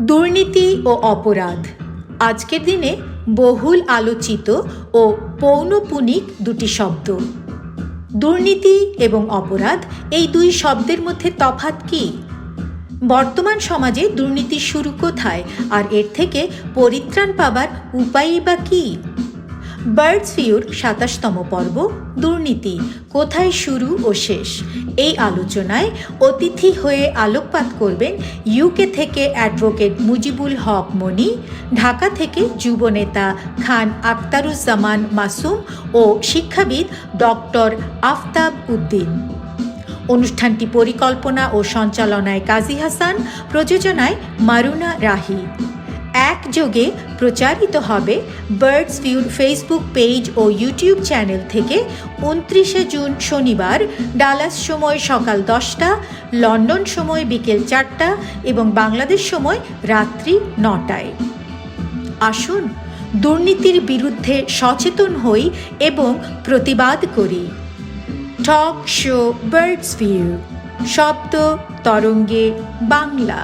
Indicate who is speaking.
Speaker 1: দুর্নীতি ও অপরাধ। আজকের দিনে বহুল আলোচিত ও পৌনপুনিক দুটি শব্দ। দুর্নীতি এবং অপরাধ, এই দুই শব্দের মধ্যে তফাত কী? বর্তমান সমাজে দুর্নীতি শুরু কোথায়? আর এর থেকে পরিত্রাণ পাবার উপায়ই বা কী? বার্ডস ভিউর সাতাশতম পর্ব, দুর্নীতি, কোথায় শুরু ও শেষ? এই আলোচনায় অতিথি হয়ে আলোকপাত করবেন ইউকে থেকে অ্যাডভোকেট মুজিবুল হক মনি ঢাকা থেকে যুবনেতা খান আক্তারুজ্জামান মাসুম ও শিক্ষাবিদ ডক্টর আফতাব উদ্দিন। অনুষ্ঠানটি পরিকল্পনা ও সঞ্চালনায় কাজী হাসান, প্রযোজনায় মারুনা রাহি। একযোগে প্রচারিত হবে বার্ডস ভিউর ফেসবুক পেজ ও ইউটিউব চ্যানেল থেকে উনত্রিশে জুন শনিবার ডালাস সময় সকাল দশটা লন্ডন সময় বিকেল চারটা এবং বাংলাদেশ সময় রাত্রি নটায়। আসুন দুর্নীতির বিরুদ্ধে সচেতন হই এবং প্রতিবাদ করি। টক শো বার্ডস ভিউ শব্দ তরঙ্গে বাংলা।